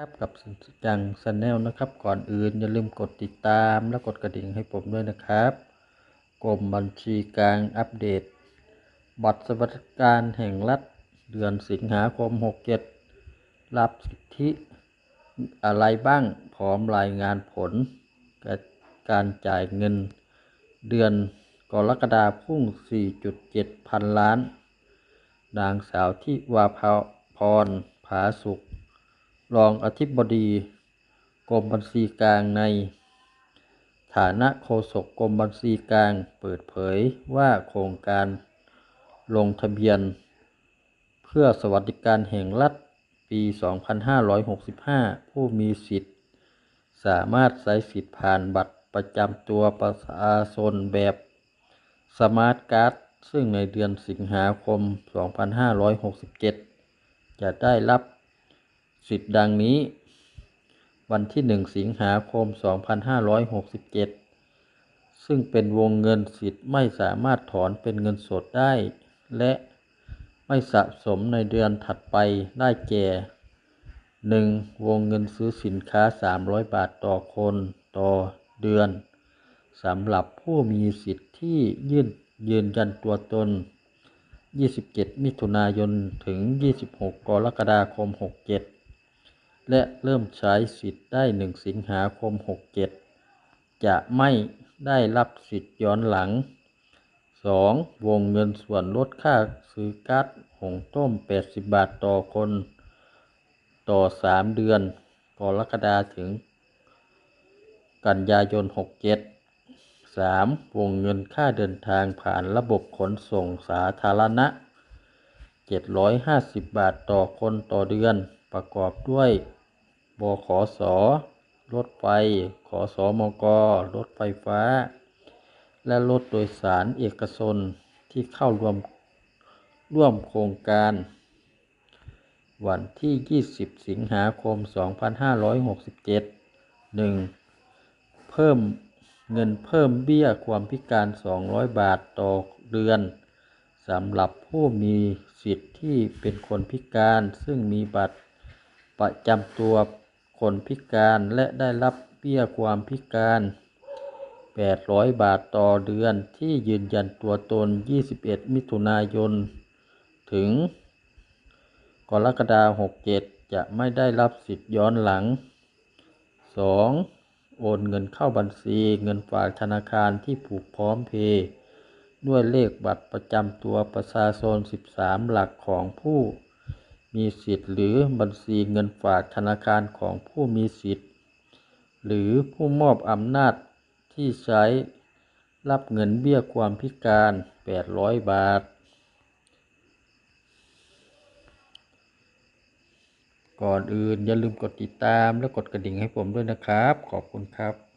ครับกับจังชาแนลนะครับ ก่อนอื่นอย่าลืมกดติดตามและกดกระดิ่งให้ผมด้วยนะครับกรมบัญชีกลางอัปเดต บัตรสวัสดิการแห่งรัฐเดือนสิงหาคม 67 รับสิทธิอะไรบ้างพร้อมรายงานผล การจ่ายเงิน เดือนกรกฎาพุ่ง 4.7 พันล้าน นางสาวที่วาพรผาสุข รองอธิบดีกรมบัญชีกลางใน ฐานะโฆษกกรมบัญชีกลางเปิดเผยว่าโครงการลงทะเบียน เพื่อสวัสดิการแห่งรัฐปี 2565 ผู้มีสิทธิ์ สามารถใช้สิทธิ์ผ่านบัตรประจำตัวประชาชนแบบสมาร์ทการ์ดซึ่งในเดือนสิงหาคม 2567 จะได้รับ สิทธิ์ดังนี้ วันที่1สิงหาคม 2567 ซึ่งเป็นวงเงินสิทธิ์ไม่สามารถถอนเป็นเงินสดได้ และไม่สะสมในเดือนถัดไปได้แก่ 1. วงเงินซื้อสินค้า 300 บาทต่อคนต่อเดือนสำหรับผู้มีสิทธิ์ที่ยื่นยืนยันตัวตน 27 มิถุนายน ถึง 26 กรกฎาคม 67 และเริ่มใช้สิทธิ์ได้ 1 สิงหาคม 67 จะไม่ได้รับสิทธิ์ย้อนหลัง 2. วงเงินส่วนลดค่าซื้อก๊าซหุงต้ม 80 บาทต่อคน ต่อ 3 เดือนกรกฎาถึง กันยายน 67 3. วงเงินค่าเดินทางผ่านระบบขนส่งสาธารณะ 750 บาทต่อคนต่อเดือน ประกอบด้วยบขสรถไฟ ขอสอมกรถไฟฟ้า และรถโดยสารเอกชนที่เข้าร่วมร่วมโครงการ วันที่ 20 สิงหาคม 2567 1. เพิ่มเงินเพิ่มเบี้ยความพิการ 200 บาทต่อเดือนสำหรับผู้มีสิทธิ์ที่เป็นคนพิการซึ่งมีบัตร ประจำตัวคนพิการและได้รับเบี้ยความพิการ 800 บาทต่อเดือนที่ยืนยันตัวตน 21 มิถุนายน ถึง กรกฎาคม67 จะไม่ได้รับสิทธิ์ย้อนหลัง 2. โอนเงินเข้าบัญชีเงินฝากธนาคารที่ผูกพร้อมเพย์ด้วยเลขบัตรประจำตัวประชาชน 13 หลักของผู้ มีสิทธิ์หรือบัญชีเงินฝากธนาคารของผู้มีสิทธิ์ หรือผู้มอบอำนาจที่ใช้รับเงินเบี้ยความพิการ 800 บาท ก่อนอื่นอย่าลืมกดติดตามและกดกระดิ่งให้ผมด้วยนะครับ ขอบคุณครับ